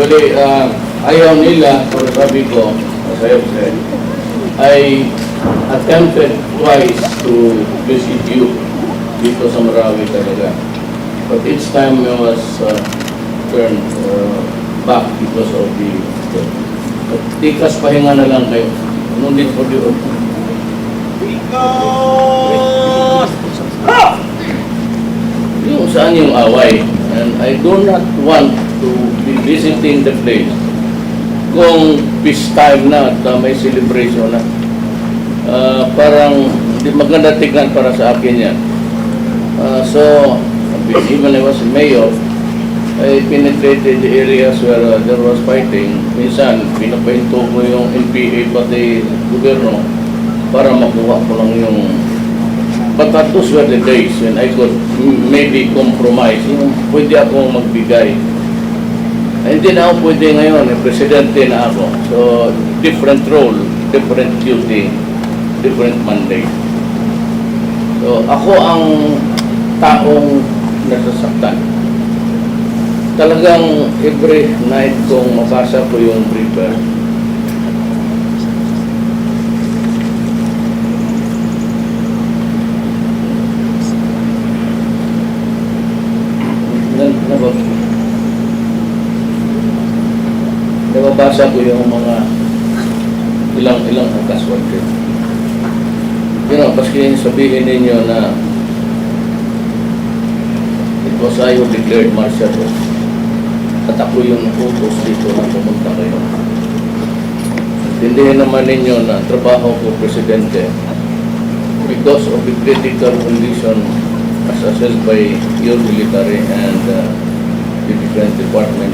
Actually, uh, ayaw nila, pero sabi ko, as I have said, I attempted twice to visit you dito sa Marawi talaga. But each time I was uh, turned uh, back because of the... But tikas pahinga na lang kayo. No need for the... Yung saan yung away. I do not want to be visiting the place kung peace time na at uh, may celebration na. Ah, parang hindi maganda tignan para sa akin yan. Ah, so, even I was mayor, I penetrated the areas where uh, there was fighting. Minsan, pinapahinto ko yung NPA pati gobyerno para makuha ko lang yung But that those were the days when I could maybe compromise. Yung pwede akong magbigay. Ay, hindi na ako pwede ngayon. Eh, presidente na ako. So, different role, different duty, different mandate. So, ako ang taong nasasaktan. Talagang every night kong mabasa ko yung briefer, nababasa ko yung mga ilang ilang casualty. You know, paski sabihin ninyo na it was I who declared martial law. At ako yung utos dito na pumunta kayo. Tindihin naman ninyo na trabaho ko presidente because of the critical condition as assessed by your military and uh, the defense department,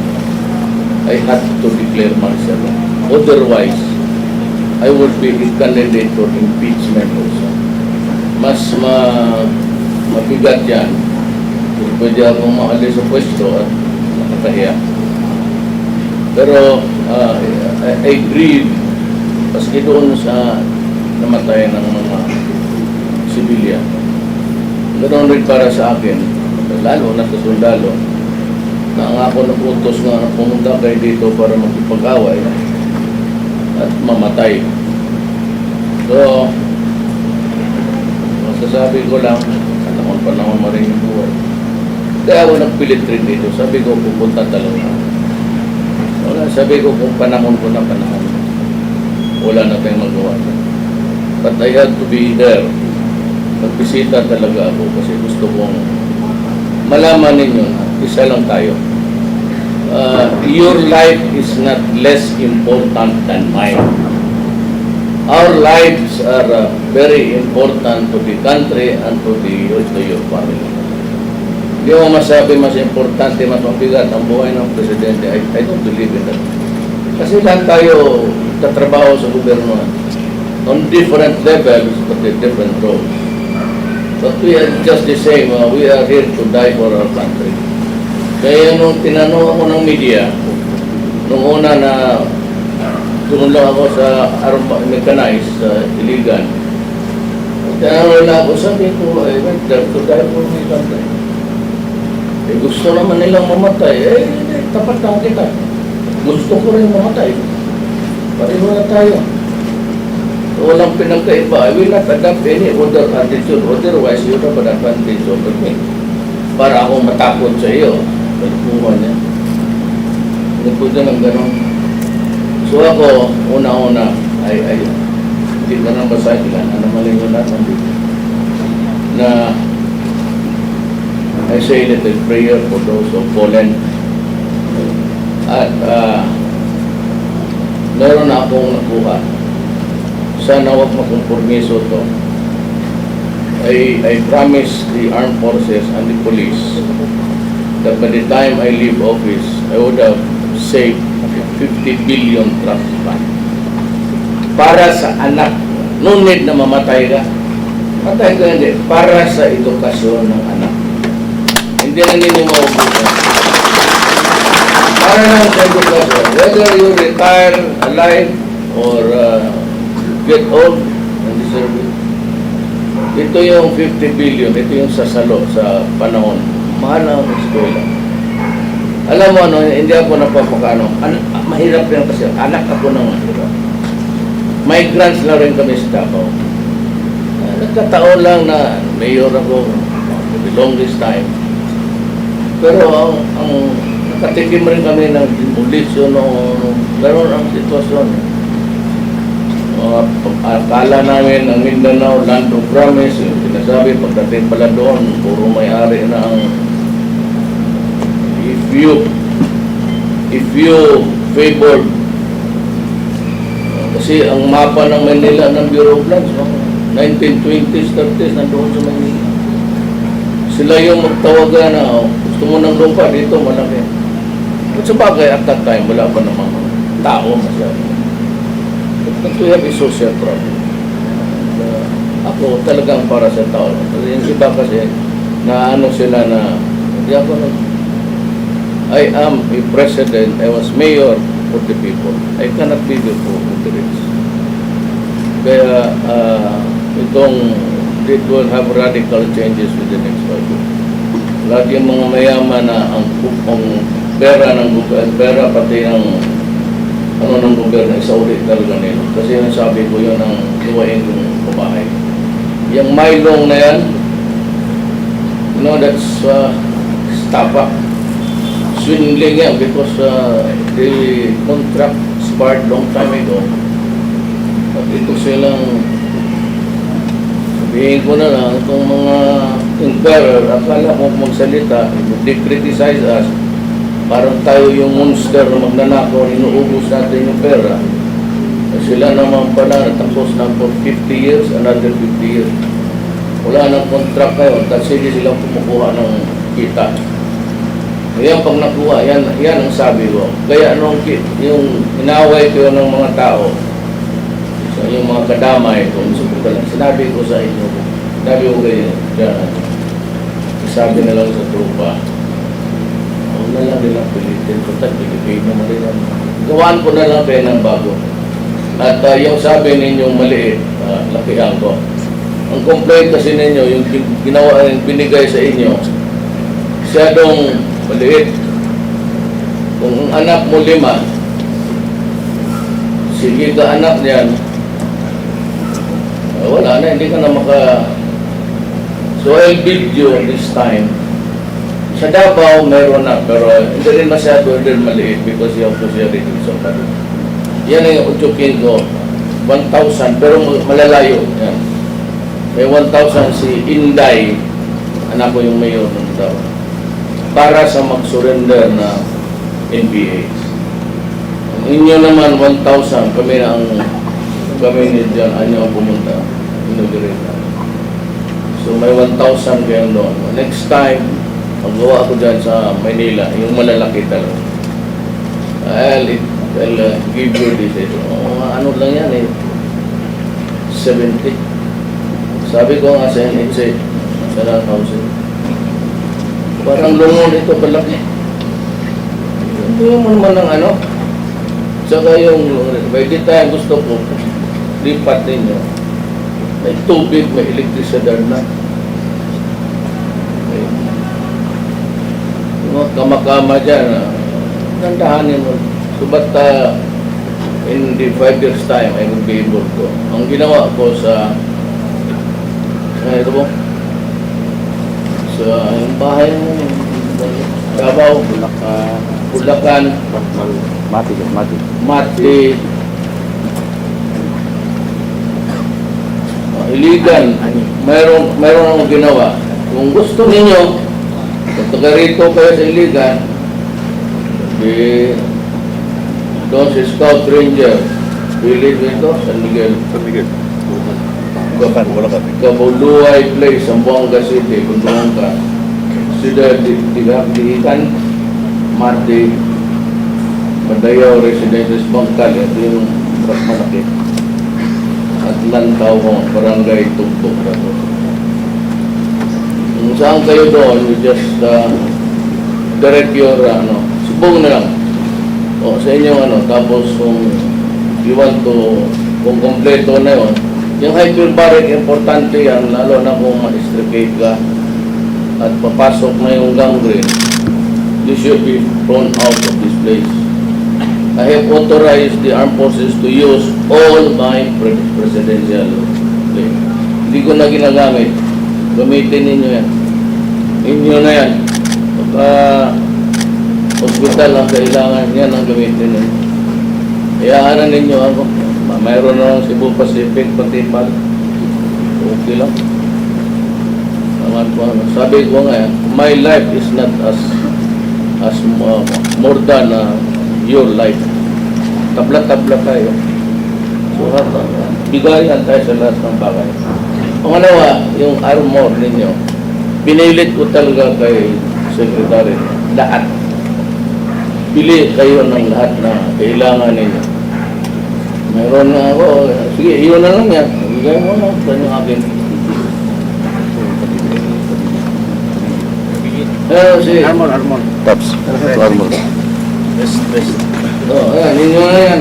I had to declare law. Otherwise, I would be a candidate for impeachment also. Mas ma mabigat yan. Kung Pwede akong maalis sa pwesto at makakahiya. Pero uh, I, I grieve paski doon sa namatay ng mga sibilyan. Ganoon rin para sa akin, lalo na sa sundalo, na ang ako naputos na pumunta kayo dito para magpipag-away at mamatay. So, masasabi ko lang, sa taon panahon mo rin yung buhay. Kaya ako nagpilit rin dito. Sabi ko, pupunta talaga. Wala, sabi ko, kung panahon ko na panahon, wala na tayong magawa. But I had to be there. Nagbisita talaga ako kasi gusto kong malaman ninyo na isa lang tayo. Uh, your life is not less important than mine. Our lives are uh, very important to the country and to the to your family. Hindi mo masabi mas importante, mas mabigat ang buhay ng presidente. I, I don't believe in that. Kasi lahat tayo tatrabaho sa gobyerno on different levels but with different roles. But we are just the same. uh, we are here to die for our country. Kaya nung tinanong ako ng media, nung una na tumulong ako sa arma, mechanized, sa iligan, tinanong nila ako, sabi ko, I went there to die for my country. Eh, gusto naman nilang mamatay. Eh, eh, tapat lang kita. Gusto ko rin mamatay. Pareho na tayo. Walang pinagkaiba. I will not adopt any other attitude. Otherwise, you have an advantage over me. Para akong matakot sa iyo. Pagkuha niya. Hindi ko din ang ganun. So ako, una-una, ay, ay, hindi ko nang basahin lang. Ano malingon natin dito. Na, I say a little prayer for those who fallen. At, ah, meron na akong nakuha sana wag makompromiso to. I, I promise the armed forces and the police that by the time I leave office, I would have saved 50 billion trust fund. Para sa anak. No need na mamatay ka. Matay ka hindi. Para sa edukasyon ng anak. Hindi na ninyo maubusan. Para lang sa edukasyon. Whether you retire alive or uh, get old and deserve it. Ito yung 50 billion, ito yung sasalo sa panahon. Mahal ang eskwela. Alam mo ano, hindi ako napapakaano. Ano, mahirap rin kasi anak ako ng mahirap. Migrants na rin kami sa Davao. Uh, nagkataon lang na mayor ako the longest time. Pero ang, ang nakatikim rin kami ng demolition noong ganun ang sitwasyon. Uh, akala namin ang Mindanao, land of promise, yung sinasabi pagdating pala doon, puro may-ari na ang you if you favored uh, kasi ang mapa ng Manila ng Bureau of Lands no? 1920s, 30s nandoon sa Manila. Sila yung magtawagan na oh, gusto mo ng lupa dito malaki. At sa bagay at that time wala pa namang tao masyado. But we have a social problem. And, uh, ako talagang para sa tao. Kasi yung iba kasi na ano sila na hindi ako nag I am a president, I was mayor for the people. I cannot be the for the rich. Kaya uh, itong it will have radical changes within the next years. Lahat yung mga mayaman na ang, ang pera ng gobyerno, pera pati ng ano ng gobyerno, isauli talaga nila. Kasi yung sabi ko yun ang luwain yung kumahay. Yung Mylong na yan, you know, that's uh, stapa swindling yan because uh, the contract expired long time ago. At ito silang sabihin ko na lang, itong mga inquirer, akala mo magsalita, they criticize us, parang tayo yung monster na magnanakaw, inuubos natin yung pera. Sila naman pala, natapos na for 50 years, another 50 years. Wala nang contract kayo, tapos hindi silang kumukuha ng kita. Ngayon, pag nakuha, yan, yan ang sabi ko. Kaya nung yung inaway ko ng mga tao, so yung mga kadamay ko, sinabi ko sa inyo, sinabi ko kayo, dyan, sabi na lang sa trupa, huwag na lang nilang pilitin, Pilipino mo rin yan. Gawaan ko na lang kayo ng bago. At ah, yung sabi ninyong maliit, uh, lakihan ko. Ang complaint kasi ninyo, yung gin- ginawa, yung binigay sa inyo, masyadong maliit. Kung anak mo lima, sige ka anak niyan, eh, wala na, hindi ka na maka... So I'll build you this time. Sa Davao, meron na, pero hindi rin masyado, hindi rin maliit because you have to share it with somebody. Yan ang utsukin ko, 1,000, pero malalayo. Yan. May 1,000 si Inday, anak ko yung mayor ng Davao para sa mag-surrender na NBA. Ang inyo naman, 1,000, kami na ang kami ni John Anyo ang pumunta. Inaugurate na. So may 1,000 kayo doon. Next time, magawa ako dyan sa Manila, yung malalaki talaga. I'll, I'll uh, give you this. Ito. Oh, ano lang yan eh. 70. Sabi ko nga sa NHA, sa Parang lungon ito palaki. Hindi mo naman ng ano. Saka yung, by the time gusto ko, lipat ninyo. May tubig, may elektrisidad na. May mga kamakama dyan, ah, gandahanin mo. So, but uh, in the five years time, I will be able to. Ang ginawa ko sa, sa ito po, sa yung bahay mo, Davao, Bulacan. Bulacan, Mati, mati. Mati, uh, Iligan, mayroon, mayroon akong ginawa. Kung gusto ninyo, kung taga rito kayo sa Iligan, di, doon si Scout Ranger, village ito, San Miguel, San Miguel. Bulacan, Bulacan. Kabuluay Place, Zamboanga City, Bundungan, Sida Digan, Mati, Madayaw Residences Bangkal, ito yung mas malaki. At Lantaw Barangay Tugtog. Kung saan kayo doon, you just uh, direct your, ano, subong na lang. O, sa inyo, ano, tapos kung you want to, kung kompleto na yun, yung hyperbaric, importante yan, lalo na kung ma-stricate ka at papasok na yung gangrene, This should be thrown out of this place. I have authorized the armed forces to use all my pre- presidential leave. Hindi ko na ginagamit. Gamitin ninyo yan. Inyo na yan. Baka hospital ang kailangan yan ang gamitin ninyo. Hayaan ninyo ako. Ma- Mayroon na Cebu Pacific, pati pal. Okay lang. Naman po, ano. Sabi ko nga, my life is not as as uh, more than uh, your life. Tabla-tabla tayo. So, uh, bigayan tayo sa lahat ng bagay. Pangalawa, yung armor ninyo, pinilit ko talaga kay Secretary, lahat. Pili kayo ng lahat na kailangan ninyo. Meron na ako, sige, iyon na lang yan. Bigay mo na, ito yung akin. Eh, si, Armor, armor. Tops. Armor. Best, best. oh, ayan, ninyo na yan.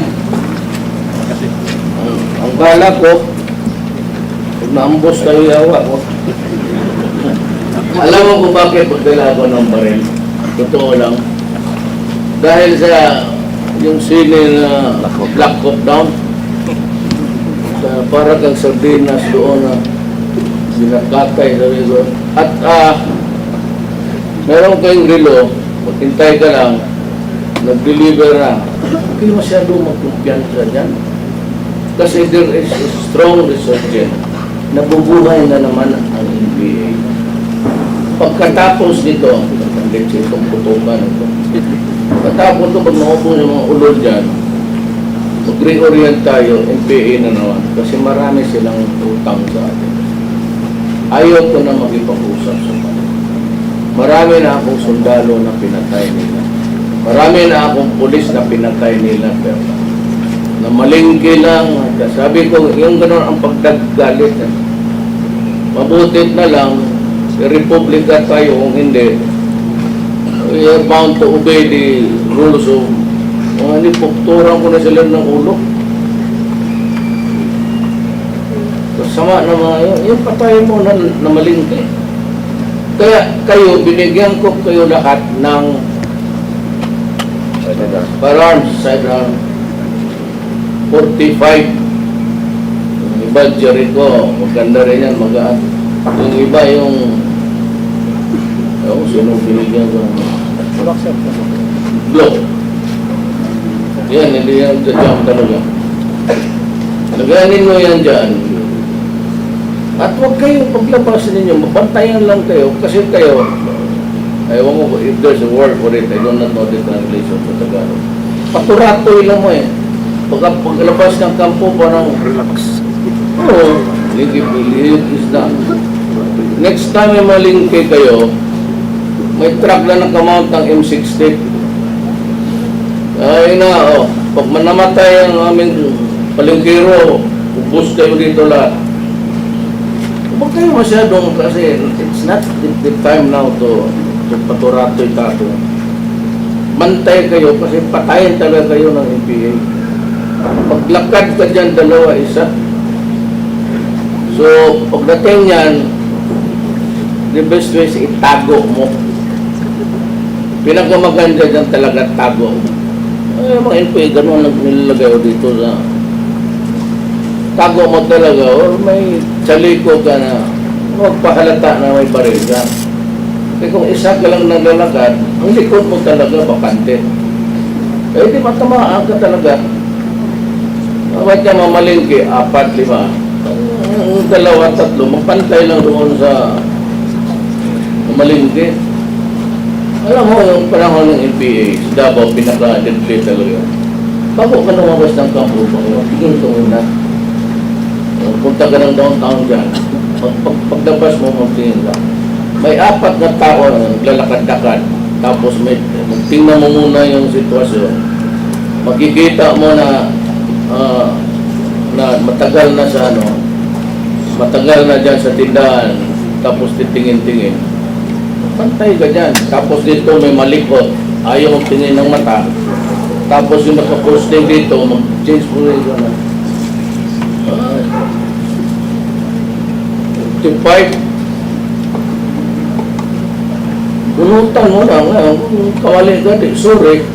Kasi, Ang, ang bala ko, pag naambos kayo yawa ko. Alam mo kung bakit pagdala ko ng baril? Totoo lang. Dahil sa yung sine na Black Hawk Down, sa para kang sardinas doon na sinakatay sabi ko. At ah, meron kayong relo, maghintay ka lang, nag-deliver na. Kayo masyado magkumpiyansa dyan. Kasi there is a strong resurgence. Nabubuhay na naman ang NBA. Pagkatapos nito, ang leche itong putukan ito. Pagkatapos ito, pag naupo yung mga ulol dyan, mag-reorient tayo, NPA na naman. Kasi marami silang utang sa atin. Ayaw ko na makipag-usap sa kanila. Marami na akong sundalo na pinatay nila. Marami na akong pulis na pinatay nila. Pero na malingki lang. Sabi ko, yung gano'n ang pagdagalit. Eh. Mabutit na lang, republika tayo kung hindi. We are bound to obey the rules of mga nipukturan ko na sila ng ulo. Kasama na mga yun, yung patay mo na, na malingki. Kaya kayo, binigyan ko kayo lahat ng firearms, sidearm, 45. Yung iba, Jericho, maganda rin yan, magaan. Yung iba, yung... Ewan ko sino binigyan ko ng. Glock. Yan, hindi yan dyan talaga. Laganin mo yan dyan. At huwag kayong paglabas ninyo, mabantayan lang kayo kasi kayo, ewan ko if there's a word for it, I do not know the translation sa Tagalog. Paturatoy lang mo eh. Pag paglabas ng kampo, parang, Relax. oo, lingkip-lingkip is na. Next time may malingki kayo, may truck lang nakamount ng M60. Ay na, oh, pag manamatay ang aming palingkiro, ubus kayo dito lahat. Huwag kayo masyadong kasi it's not the, the time now to, to paturatoy tato. Bantay kayo kasi patayin talaga kayo ng NPA. Paglakad ka dyan, dalawa, isa. So, pagdating yan, the best way is itago mo. Pinakamaganda dyan talaga tago. Ay, mga NPA, ganun lang nilalagay ko dito sa tago mo talaga or may chaliko ka na huwag pahalata na may baril ka. Kasi kung isa ka lang naglalakad, ang likod mo talaga bakante. Eh di matamaan ka talaga. Bakit ka mamalingki? Apat, lima. Ang dalawa, tatlo, magpantay lang doon sa malingki. Alam mo, yung panahon ng NPA, sa Davao, pinaka-deadly talaga. Bago ka lumabas ng kampo, tigil ka muna. Uh, Punta ka ng downtown dyan. Pag, mo, magtingin ka. May apat na tao na naglalakad-lakad. Tapos may, tingnan mo muna yung sitwasyon. Makikita mo na ah, na matagal na sa ano, matagal na dyan sa tindahan, tapos titingin-tingin. Pantay ka dyan. Tapos dito may malikot, ayaw mong tingin ng mata. Tapos yung nakaposting dito, mag-change mo rin na. Ah, 55. Bunutan mo lang. Kamali ka, sorry.